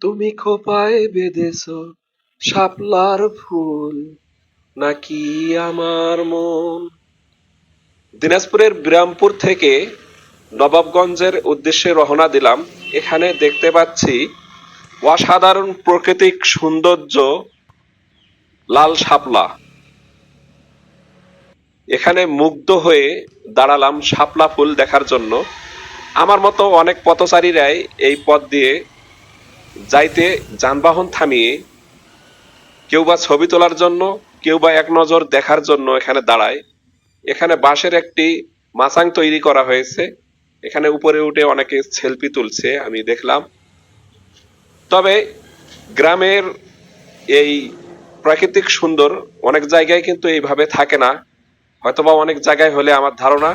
তুমি খোপায় বেঁধেছ শাপলার ফুল নাকি আমার মন? দিনাজপুরের বিরামপুর থেকে নবাবগঞ্জের উদ্দেশ্যে রওনা দিলাম। এখানে দেখতে পাচ্ছি অসাধারণ প্রাকৃতিক সৌন্দর্য লাল শাপলা। এখানে মুগ্ধ হয়ে দাঁড়ালাম শাপলা ফুল দেখার জন্য। আমার মতো অনেক পথচারীরাই এই পথ দিয়ে যাইতে যানবাহন থামিয়ে কেউ বা ছবি তোলার জন্য, কেউ বা এক নজর দেখার জন্য এখানে দাঁড়ায়। এখানে বাঁশের একটি মাচাং তৈরি করা হয়েছে। এখানে উপরে উঠে অনেকে সেলফি তুলছে, আমি দেখলাম। তবে গ্রামের এই প্রাকৃতিক সুন্দর অনেক জায়গায় কিন্তু এইভাবে থাকে না। হয়তোবা অনেক জায়গায় হলে আমার ধারণা,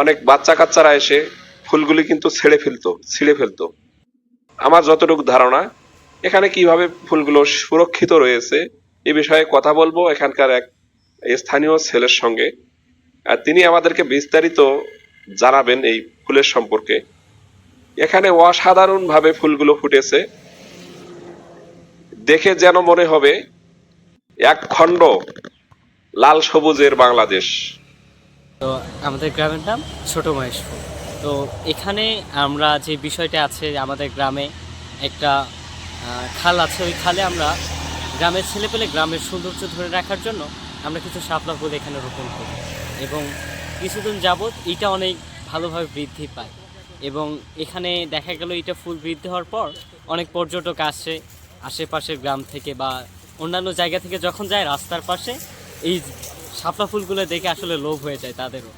অনেক বাচ্চা কাচ্চারা এসে ফুলগুলি কিন্তু ছেড়ে ফেলতো, ছিঁড়ে ফেলতো। আমার যতটুকু ধারণা, এখানে কীভাবে ফুলগুলো সুরক্ষিত রয়েছে এ বিষয়ে কথা বলব এখানকার এক স্থানীয় ছেলের সঙ্গে। আর তিনি আমাদেরকে বিস্তারিত জানাবেন এই ফুলের সম্পর্কে। এখানে অসাধারণ ভাবে ফুলগুলো ফুটেছে। দেখে যেন মনে হবে এক খণ্ড লাল সবুজের বাংলাদেশ। তো আমাদের গ্রামের নাম ছোট মহেশপুর তো এখানে আমরা যে বিষয়টা আছে আমাদের গ্রামে একটা খাল আছে। ওই খালে আমরা গ্রামের ছেলেপেলে গ্রামের সৌন্দর্য ধরে রাখার জন্য আমরা কিছু শাপলা ফুল এখানে রোপণ করি এবং কিছুদিন যাবৎ এটা অনেক ভালোভাবে বৃদ্ধি পায় এবং এখানে দেখা গেল এটা ফুল বৃদ্ধি হওয়ার পর অনেক পর্যটক আসে আশেপাশের গ্রাম থেকে বা অন্যান্য জায়গা থেকে যখন যায় রাস্তার পাশে এই শাপলা ফুলগুলো দেখে আসলে লোভ হয়ে যায় তাদেরও।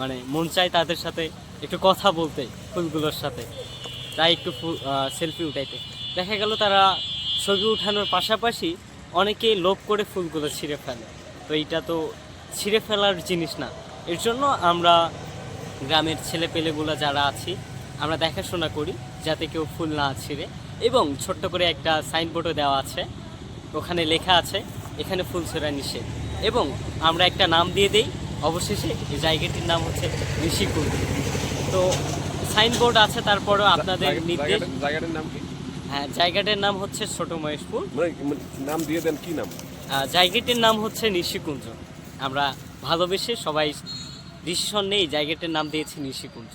মানে মন চায় তাদের সাথে একটু কথা বলতে, ফুলগুলোর সাথে। তাই একটু সেলফি উঠাইতে। দেখা গেল তারা ছবি উঠানোর পাশাপাশি অনেকে লোভ করে ফুলগুলো ছিঁড়ে ফেলে। তো এইটা তো ছিঁড়ে ফেলার জিনিস না। এর জন্য আমরা গ্রামের ছেলেপেলেগুলো যারা আছি, আমরা দেখাশোনা করি যাতে কেউ ফুল না ছিঁড়ে। এবং ছোট্ট করে একটা সাইনবোর্ডও দেওয়া আছে। ওখানে লেখা আছে, এখানে ফুল ছেঁড়া নিষেধ। এবং আমরা একটা নাম দিয়ে দেই অবশেষে এই জায়গাটির নাম হচ্ছে ঋষিকুল। তো সাইনবোর্ড আছে তারপরেও আপনাদের নির্দেশ জায়গাটার নাম কি? হ্যাঁ জায়গাটার নাম হচ্ছে ছোট মহেশপুর। মানে নাম দিয়ে দেন কি নাম? জায়গাটির নাম হচ্ছে নিশিকুঞ্জ আমরা ভালোবেসে সবাই ডিসিশন নেই জায়গাটির নাম দিয়েছি নিশিকুঞ্জ